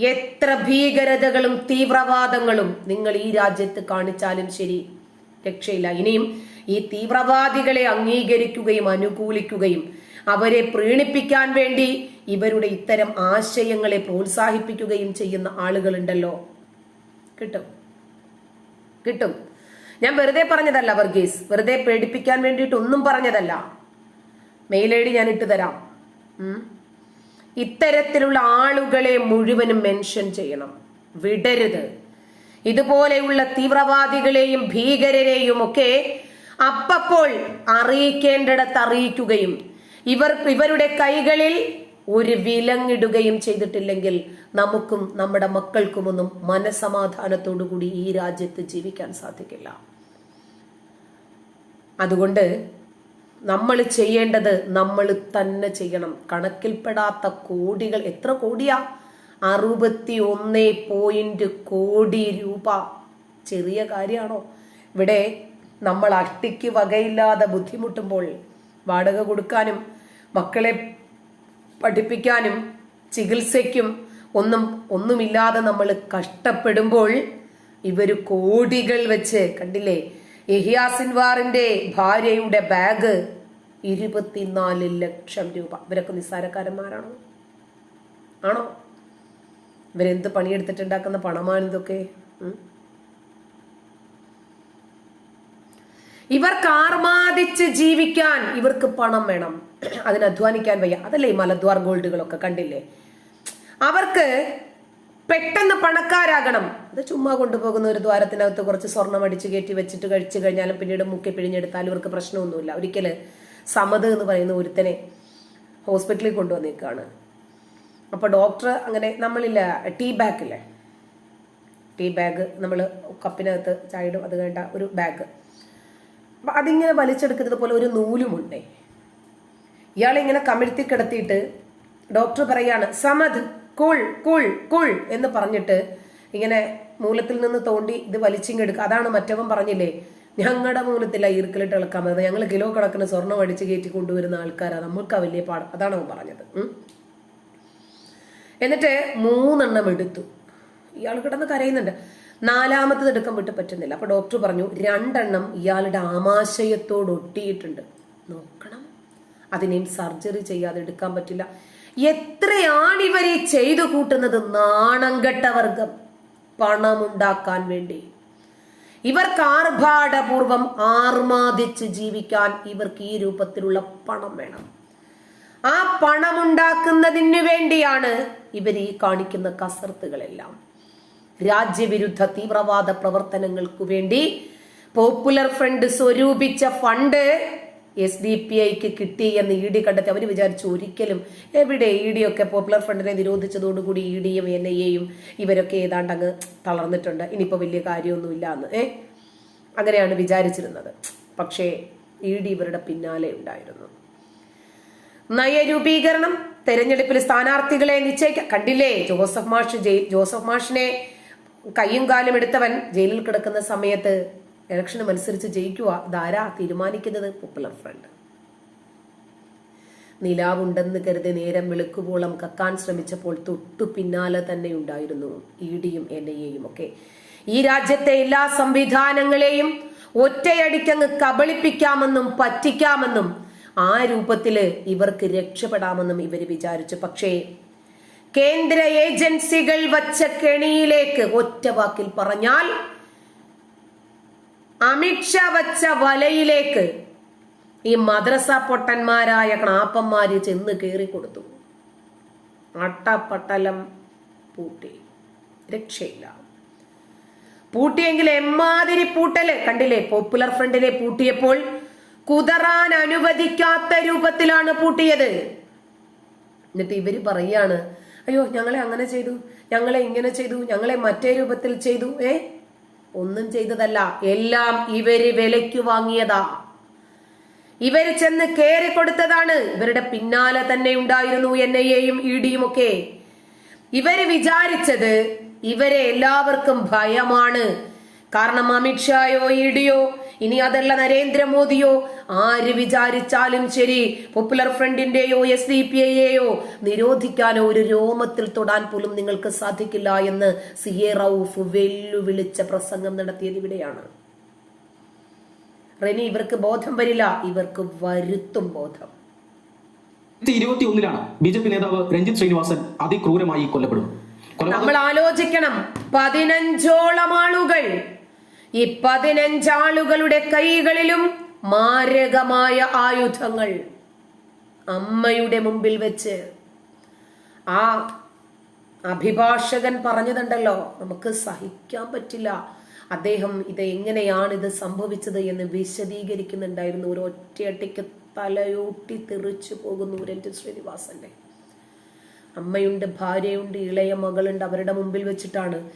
എത്ര ഭീകരതകളും തീവ്രവാദങ്ങളും നിങ്ങൾ ഈ രാജ്യത്ത് കാണിച്ചാലും ശരി. രക്ഷയില്ല. ഇനിയും ഈ തീവ്രവാദികളെ അംഗീകരിക്കുകയും അനുകൂലിക്കുകയും അവരെ പ്രീണിപ്പിക്കാൻ വേണ്ടി ഇവരുടെ ഇത്തരം ആശയങ്ങളെ പ്രോത്സാഹിപ്പിക്കുകയും ചെയ്യുന്ന ആളുകളുണ്ടല്ലോ. കിട്ടും. കിട്ടും. ഞാൻ വെറുതെ പറഞ്ഞതല്ല വർഗീസ്. വെറുതെ പേടിപ്പിക്കാൻ വേണ്ടിയിട്ട് ഒന്നും പറഞ്ഞതല്ല. മെയിൽ ഐ ഡി ഞാൻ ഇട്ട് തരാം. ഉം. ഇത്തരത്തിലുള്ള ആളുകളെ മുഴുവനും മെൻഷൻ ചെയ്യണം. വിടരുത്. ഇതുപോലെയുള്ള തീവ്രവാദികളെയും ഭീകരരെയും ഒക്കെ അപ്പപ്പോൾ അറിയിക്കേണ്ടിടത്ത് അറിയിക്കുകയും ഇവർ ഇവരുടെ കൈകളിൽ ഒരു വിലങ്ങിടുകയും ചെയ്തിട്ടില്ലെങ്കിൽ നമുക്കും നമ്മുടെ മക്കൾക്കുമൊന്നും മനസമാധാനത്തോടു കൂടി ഈ രാജ്യത്ത് ജീവിക്കാൻ സാധിക്കില്ല. അതുകൊണ്ട് നമ്മൾ ചെയ്യേണ്ടത് നമ്മൾ തന്നെ ചെയ്യണം. കണക്കിൽപ്പെടാത്ത കോടികൾ എത്ര കോടിയാ? അറുപത്തി ഒന്ന് പോയിന്റ് കോടി രൂപ. ചെറിയ കാര്യമാണോ ഇവിടെ നമ്മൾ അട്ടിക്ക് വകയില്ലാതെ ബുദ്ധിമുട്ടുമ്പോൾ വാടക കൊടുക്കാനും മക്കളെ പഠിപ്പിക്കാനും ചികിത്സയ്ക്കും ഒന്നും ഒന്നുമില്ലാതെ നമ്മൾ കഷ്ടപ്പെടുമ്പോൾ ഇവർ കോടികൾ വെച്ച് കണ്ടില്ലേ? യഹിയാസിൻവാറിന്റെ ഭാര്യയുടെ ബാഗ് ഇരുപത്തിനാല് ലക്ഷം രൂപ. ഇവരൊക്കെ നിസ്സാരക്കാരന്മാരാണോ? ആണോ? ഇവരെന്ത് പണിയെടുത്തിട്ടുണ്ടാക്കുന്ന പണമാണ് ഇതൊക്കെ? ഇവർക്ക് ആർമാദിച്ച് ജീവിക്കാൻ ഇവർക്ക് പണം വേണം. അതിന് അധ്വാനിക്കാൻ വയ്യ. അതല്ലേ മലദ്വാർ ഗോൾഡുകളൊക്കെ കണ്ടില്ലേ? അവർക്ക് പെട്ടെന്ന് പണക്കാരാകണം. അത് ചുമ്മാ കൊണ്ടുപോകുന്ന ഒരു ദ്വാരത്തിനകത്ത് കുറച്ച് സ്വർണം അടിച്ചു കയറ്റി വെച്ചിട്ട് കഴിച്ചു കഴിഞ്ഞാലും പിന്നീട് മുക്കി പിഴിഞ്ഞെടുത്താലും ഇവർക്ക് പ്രശ്നമൊന്നുമില്ല. ഒരിക്കൽ സമത് എന്ന് പറയുന്ന ഒരുത്തനെ ഹോസ്പിറ്റലിൽ കൊണ്ടുവന്നേക്കാണ്. അപ്പൊ ഡോക്ടർ അങ്ങനെ നമ്മളില്ല ടീ ബാഗ് ഇല്ലേ? ടീ ബാഗ് നമ്മൾ കപ്പിനകത്ത് ചായയിടും അത് കഴിഞ്ഞ ഒരു ബാഗ്. അപ്പൊ അതിങ്ങനെ വലിച്ചെടുക്കുന്നത് പോലെ ഒരു നൂലുമുണ്ടേ. ഇയാളെ ഇങ്ങനെ കമിഴ്ത്തി കിടത്തിയിട്ട് ഡോക്ടർ പറയാണ് സമത് കൂൾ കൂൾ കൂൾ എന്ന് പറഞ്ഞിട്ട് ഇങ്ങനെ മൂലത്തിൽ നിന്ന് തോണ്ടി ഇത് വലിച്ചിങ്ങെടുക്കുക അതാണ് മറ്റവൻ പറഞ്ഞില്ലേ ഞങ്ങളുടെ മൂലത്തില്ല ഈർക്കലിട്ട് ഇളക്കാൻ പറ്റുന്നത് ഞങ്ങൾ കിലോ കണക്കിന് സ്വർണം അടിച്ച് കയറ്റി കൊണ്ടുവരുന്ന ആൾക്കാരാണ് നമുക്ക് ആ വലിയ പാടം. അതാണ് അവൻ പറഞ്ഞത്. എന്നിട്ട് മൂന്നെണ്ണം എടുത്തു. ഇയാൾ കിടന്ന് കരയുന്നുണ്ട്. നാലാമത്തത് എടുക്കാൻ വിട്ട് പറ്റുന്നില്ല. അപ്പൊ ഡോക്ടർ പറഞ്ഞു രണ്ടെണ്ണം ഇയാളുടെ ആമാശയത്തോട് ഒട്ടിയിട്ടുണ്ട്. നോക്കണം. അതിനെയും സർജറി ചെയ്യാതെ എടുക്കാൻ പറ്റില്ല. എത്രയാണ് ഇവരെ ചെയ്തു കൂട്ടുന്നത് നാണം കെട്ടവർഗം പണമുണ്ടാക്കാൻ വേണ്ടി. ഇവർക്ക് ആർഭാടപൂർവം ആർമാദിച്ച് ജീവിക്കാൻ ഇവർക്ക് ഈ രൂപത്തിലുള്ള പണം വേണം. ആ പണമുണ്ടാക്കുന്നതിന് വേണ്ടിയാണ് ഇവർ ഈ കാണിക്കുന്ന കസർത്തുകളെല്ലാം. രാജ്യവിരുദ്ധ തീവ്രവാദ പ്രവർത്തനങ്ങൾക്കു വേണ്ടി പോപ്പുലർ ഫ്രണ്ട് സ്വരൂപിച്ച ഫണ്ട് എസ് ഡി പി ഐക്ക് കിട്ടി എന്ന് ഇ ഡി കണ്ടെത്തി. അവർ വിചാരിച്ചു ഒരിക്കലും എവിടെ ഇ ഡി ഒക്കെ പോപ്പുലർ ഫ്രണ്ടിനെ നിരോധിച്ചതോടുകൂടി ഇ ഡിയും എൻ ഐ എയും ഇവരൊക്കെ ഏതാണ്ട് അങ്ങ് തളർന്നിട്ടുണ്ട്. ഇനിയിപ്പോൾ വലിയ കാര്യമൊന്നുമില്ല എന്ന്. ഏ? അങ്ങനെയാണ് വിചാരിച്ചിരുന്നത്. പക്ഷേ ഇ ഡി ഇവരുടെ പിന്നാലെ ഉണ്ടായിരുന്നു. നയരൂപീകരണം തെരഞ്ഞെടുപ്പിൽ സ്ഥാനാർത്ഥികളെ നിശ്ചയിക്ക കണ്ടില്ലേ? ജോസഫ് മാഷ് ജോസഫ് മാഷിനെ കയ്യും കാലും എടുത്തവൻ ജയിലിൽ കിടക്കുന്ന സമയത്ത് ഇലക്ഷന് മത്സരിച്ച് ജയിക്കുക ഇതാരാ തീരുമാനിക്കുന്നത്? പോപ്പുലർ ഫ്രണ്ട് നിലാവുണ്ടെന്ന് കരുതി നേരം വെളുക്കുവോളം കക്കാൻ ശ്രമിച്ചപ്പോൾ തൊട്ടു പിന്നാലെ തന്നെ ഉണ്ടായിരുന്നു ഇ ഡിയും എൻ ഐ എയും ഒക്കെ. ഈ രാജ്യത്തെ എല്ലാ സംവിധാനങ്ങളെയും ഒറ്റയടിക്കങ്ങ് കബളിപ്പിക്കാമെന്നും പറ്റിക്കാമെന്നും ആ രൂപത്തിൽ ഇവർക്ക് രക്ഷപ്പെടാമെന്നും ഇവർ വിചാരിച്ചു. പക്ഷേ കേന്ദ്ര ഏജൻസികൾ വച്ച കെണിയിലേക്ക് ഒറ്റവാക്കിൽ പറഞ്ഞാൽ അമിത്ഷാ വച്ച വലയിലേക്ക് ഈ മദ്രസ പൊട്ടന്മാരായ ക്ണാപ്പന്മാര് ചെന്ന് കയറി കൊടുത്തു. അട്ടപ്പട്ടലം പൂട്ടി. രക്ഷയില്ല. പൂട്ടിയെങ്കിൽ എമ്മാതിരി പൂട്ടൽ. കണ്ടില്ലേ? പോപ്പുലർ ഫ്രണ്ടിനെ പൂട്ടിയപ്പോൾ കുതറാൻ അനുവദിക്കാത്ത രൂപത്തിലാണ് പൂട്ടിയത്. എന്നിട്ട് ഇവർ പറയാണ് അയ്യോ ഞങ്ങളെ അങ്ങനെ ചെയ്തു ഞങ്ങളെ ഇങ്ങനെ ചെയ്തു ഞങ്ങളെ മറ്റേ രൂപത്തിൽ ചെയ്തു ഏ? ഒന്നും ചെയ്തതല്ല. എല്ലാം ഇവർ വിലയ്ക്ക് വാങ്ങിയതാ. ഇവർ ചെന്ന് കയറി കൊടുത്തതാണ്. ഇവരുടെ പിന്നാലെ തന്നെ ഉണ്ടായിരുന്നു എൻ ഐ എയും ഇ ഡിയും ഒക്കെ. ഇവർ വിചാരിച്ചത് ഇവരെ എല്ലാവർക്കും ഭയമാണ്. കാരണം അമിത്ഷായോ ഇഡിയോ ഇനി അതല്ല നരേന്ദ്രമോദിയോ? ആര് വിചാരിച്ചാലും ശരി പോപ്പുലർ ഫ്രണ്ടിന്റെയോ എസ് ഡി പി ഐയെയോ നിരോധിക്കാനോ ഒരു രോമത്തിൽ തൊടാൻ പോലും നിങ്ങൾക്ക് സാധിക്കില്ല എന്ന് സി എ റൌഫ് വെല്ലുവിളിച്ച പ്രസംഗം നടത്തിയത് ഇവിടെയാണ്. റെനി ഇവർക്ക് ബോധം വരില്ല ഇവർക്ക് വരുത്തും ബോധം. ഇരുപത്തി ഒന്നിലാണ് ബി ജെ പി നേതാവ് രഞ്ജിത് ശ്രീനിവാസൻ അതിക്രൂരമായി കൊല്ലപ്പെടും നമ്മൾ ആലോചിക്കണം പതിനഞ്ചോളം ആളുകൾ ഈ പതിനഞ്ചാളുകളുടെ കൈകളിലും മാരകമായ ആയുധങ്ങൾ അമ്മയുടെ മുമ്പിൽ വെച്ച്. ആ അഭിഭാഷകൻ പറഞ്ഞതുണ്ടല്ലോ നമുക്ക് സഹിക്കാൻ പറ്റില്ല. അദ്ദേഹം ഇത് എങ്ങനെയാണ് ഇത് സംഭവിച്ചത് എന്ന് വിശദീകരിക്കുന്നുണ്ടായിരുന്നു. ഒരു ഒറ്റയട്ടിക്ക് തലയോട്ടി തെറിച്ചു പോകുന്നു രഞ്ജിത് ശ്രീനിവാസന്റെ. അമ്മയുണ്ട് ഭാര്യയുണ്ട് ഇളയ മകളുണ്ട് അവരുടെ മുമ്പിൽ വെച്ചിട്ടാണ്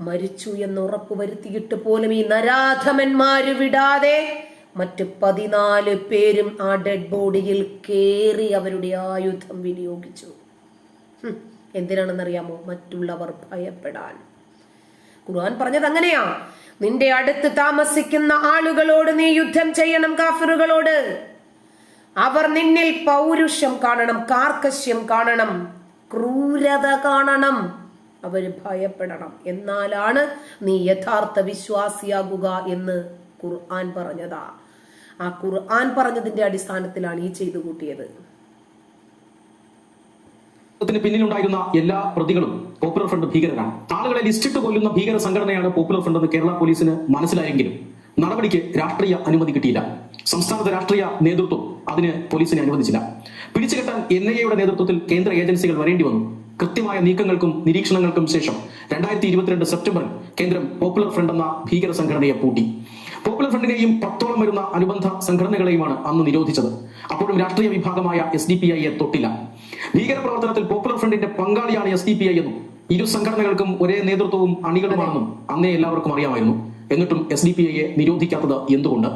മരിച്ചു എന്ന് ഉറപ്പ് വരുത്തിയിട്ട് പോലും ഈ നരാധമന്മാര് വിടാതെ മറ്റ് പതിനാല് പേരും ആ ഡെഡ് ബോഡിയിൽ കേറി അവരുടെ ആയുധം വിനിയോഗിച്ചു. എന്തിനാണെന്നറിയാമോ? മറ്റുള്ളവർ ഭയപ്പെടാൻ. ഖുർആൻ പറഞ്ഞത് അങ്ങനെയാ. നിന്റെ അടുത്ത് താമസിക്കുന്ന ആളുകളോട് നീ യുദ്ധം ചെയ്യണം കാഫറുകളോട്. അവർ നിന്നിൽ പൗരുഷം കാണണം കാർക്കശ്യം കാണണം ക്രൂരത കാണണം. അവർ ഭയപ്പെടണം. എന്നാലാണ് നീ യഥാർത്ഥ വിശ്വാസിയാകുക എന്ന് ഖുർആൻ പറഞ്ഞതാ. ആ ഖുർആൻ പറഞ്ഞതിന്റെ അടിസ്ഥാനത്തിലാണ് ഈ ചെയ്തു കൂട്ടിയത്. പിന്നിലുണ്ടായിരുന്ന എല്ലാ പ്രതികളും പോപ്പുലർ ഫ്രണ്ട് ഭീകരരാണ്. ആളുകളെ ലിസ്റ്റിട്ട് കൊല്ലുന്ന ഭീകര സംഘടനയാണ് പോപ്പുലർ ഫ്രണ്ട് എന്ന് കേരള പോലീസിന് മനസ്സിലായെങ്കിലും നടപടിക്ക് രാഷ്ട്രീയ അനുമതി കിട്ടിയില്ല. സംസ്ഥാനത്തെ രാഷ്ട്രീയ നേതൃത്വം അതിന് പോലീസിനെ അനുവദിച്ചില്ല. പിടിച്ചുകെട്ടാൻ എൻ ഐ എയുടെ നേതൃത്വത്തിൽ കേന്ദ്ര ഏജൻസികൾ വരേണ്ടി വന്നു. കൃത്യമായ നീക്കങ്ങൾക്കും നിരീക്ഷണങ്ങൾക്കും ശേഷം രണ്ടായിരത്തി ഇരുപത്തിരണ്ട് സെപ്റ്റംബറിൽ കേന്ദ്രം പോപ്പുലർ ഫ്രണ്ട് എന്ന ഭീകര സംഘടനയെ പൂട്ടി. പോപ്പുലർ ഫ്രണ്ടിനെയും പത്തോളം വരുന്ന അനുബന്ധ സംഘടനകളെയുമാണ് അന്ന് നിരോധിച്ചത്. അപ്പോഴും രാഷ്ട്രീയ വിഭാഗമായ എസ് ഡി പി ഐയെ തൊട്ടില്ല. ഭീകര പ്രവർത്തനത്തിൽ പോപ്പുലർ ഫ്രണ്ടിന്റെ പങ്കാളിയാണ് എസ് ഡി പി ഐ എന്നും ഇരു സംഘടനകൾക്കും ഒരേ നേതൃത്വവും അണികളുമാണെന്നും അന്നേ എല്ലാവർക്കും അറിയാമായിരുന്നു. എന്നിട്ടും എസ് ഡി പി ഐയെ നിരോധിക്കാത്തത് എന്തുകൊണ്ട്?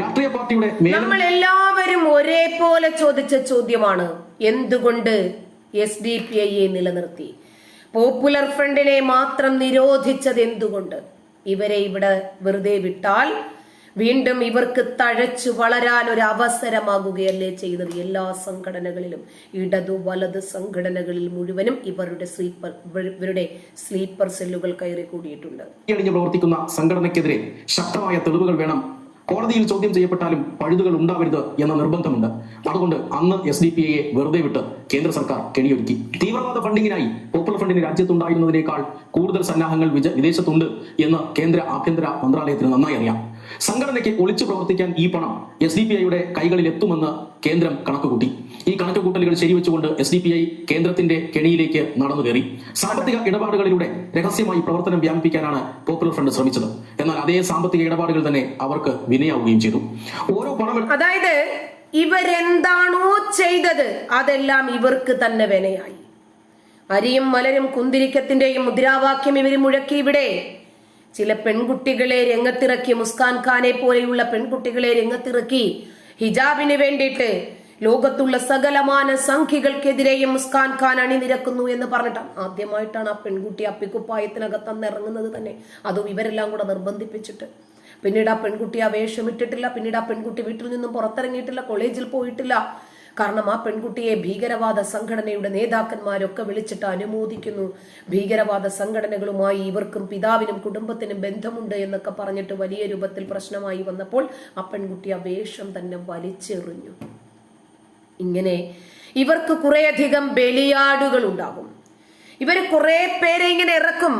രാഷ്ട്രീയ പാർട്ടിയുടെ നമ്മൾ എല്ലാവരും ഒരേപോലെ ചോദിച്ച ചോദ്യമാണ് എന്തുകൊണ്ട്? എസ് ഡി പി ഐയെ നിലനിർത്തി. പോപ്പുലർ ഫ്രണ്ടിനെ മാത്രം നിരോധിച്ചത് എന്തുകൊണ്ട്? ഇവരെ ഇവിടെ വെറുതെ വിട്ടാൽ വീണ്ടും ഇവർക്ക് തഴച്ചു വളരാൻ ഒരു അവസരമാകുകയല്ലേ ചെയ്യുന്നത് എല്ലാ സംഘടനകളിലും. ഇടതു വലത് സംഘടനകളിൽ മുഴുവനും ഇവരുടെ സ്ലീപ്പർ ഇവരുടെ സ്ലീപ്പർ സെല്ലുകൾ കയറി കൂടിയിട്ടുണ്ട് പ്രവർത്തിക്കുന്ന സംഘടനക്കെതിരെ ശക്തമായ തെളിവുകൾ വേണം കോടതിയിൽ ചോദ്യം ചെയ്യപ്പെട്ടാലും പഴുതുകൾ ഉണ്ടാവരുത് എന്ന നിർബന്ധമുണ്ട്. അതുകൊണ്ട് അന്ന് എസ് ഡി പി ഐയെ വെറുതെ വിട്ട് കേന്ദ്ര സർക്കാർ കെണിയൊരുക്കി. തീവ്രവാദ ഫണ്ടിങ്ങിനായി പോപ്പുലർ ഫണ്ടിന് രാജ്യത്തുണ്ടായിരുന്നതിനേക്കാൾ കൂടുതൽ സന്നാഹങ്ങൾ വിദേശത്തുണ്ട് എന്ന് കേന്ദ്ര ആഭ്യന്തര മന്ത്രാലയത്തിന് നന്നായി അറിയാം. സംഘടനയ്ക്ക് ഒളിച്ചു പ്രവർത്തിക്കാൻ ഈ പണം എസ് ഡി പി ഐയുടെ കൈകളിൽ എത്തുമെന്ന് കേന്ദ്രം കണക്കുകൂട്ടി. ഈ കണക്കുകൂട്ടലുകൾ ശരിവെച്ചുകൊണ്ട് എസ് ഡി പി ഐ കേന്ദ്രത്തിന്റെ കെണിയിലേക്ക് നടന്നു കയറി. സാമ്പത്തിക ഇടപാടുകളിലൂടെ രഹസ്യമായി പ്രവർത്തനം വ്യാപിപ്പിക്കാനാണ് പോപ്പുലർ ഫ്രണ്ട് ശ്രമിച്ചത്. എന്നാൽ അതേ സാമ്പത്തിക ഇടപാടുകൾ തന്നെ അവർക്ക് വിനയാവുകയും ചെയ്തു. ഓരോ പണം അതായത് ഇവരെന്താണോ ചെയ്തത് അതെല്ലാം ഇവർക്ക് തന്നെ വിനയായി. അരിയും മലരും കുന്തിരിക്കത്തിന്റെയും മുദ്രാവാക്യം ഇവർ മുഴക്കി ഇവിടെ ചില പെൺകുട്ടികളെ രംഗത്തിറക്കി മുസ്കാൻ ഖാനെ പോലെയുള്ള പെൺകുട്ടികളെ രംഗത്തിറക്കി ഹിജാബിന് വേണ്ടിയിട്ട് ലോകത്തുള്ള സകലമാന സംഖ്യകൾക്കെതിരെയും മുസ്കാൻ ഖാൻ അണിനിരക്കുന്നു എന്ന് പറഞ്ഞിട്ടാണ് ആദ്യമായിട്ടാണ് ആ പെൺകുട്ടി അന്ന് ഇറങ്ങുന്നത് തന്നെ. അതും ഇവരെല്ലാം കൂടെ നിർബന്ധിപ്പിച്ചിട്ട്. പിന്നീട് ആ പെൺകുട്ടി ആ വേഷമിട്ടിട്ടില്ല. പിന്നീട് ആ പെൺകുട്ടി വീട്ടിൽ നിന്നും പുറത്തിറങ്ങിയിട്ടില്ല. കോളേജിൽ പോയിട്ടില്ല. കാരണം ആ പെൺകുട്ടിയെ ഭീകരവാദ സംഘടനയുടെ നേതാക്കന്മാരൊക്കെ വിളിച്ചിട്ട് അനുമോദിക്കുന്നു. ഭീകരവാദ സംഘടനകളുമായി ഇവർക്കും പിതാവിനും കുടുംബത്തിനും ബന്ധമുണ്ട് എന്നൊക്കെ പറഞ്ഞിട്ട് വലിയ രൂപത്തിൽ പ്രശ്നമായി വന്നപ്പോൾ ആ പെൺകുട്ടി ആ വേഷം തന്നെ വലിച്ചെറിഞ്ഞു. ഇങ്ങനെ ഇവർക്ക് കുറേയധികം ബലിയാടുകൾ ഉണ്ടാകും ഇവർ കുറെ പേരെ ഇങ്ങനെ ഇറക്കും.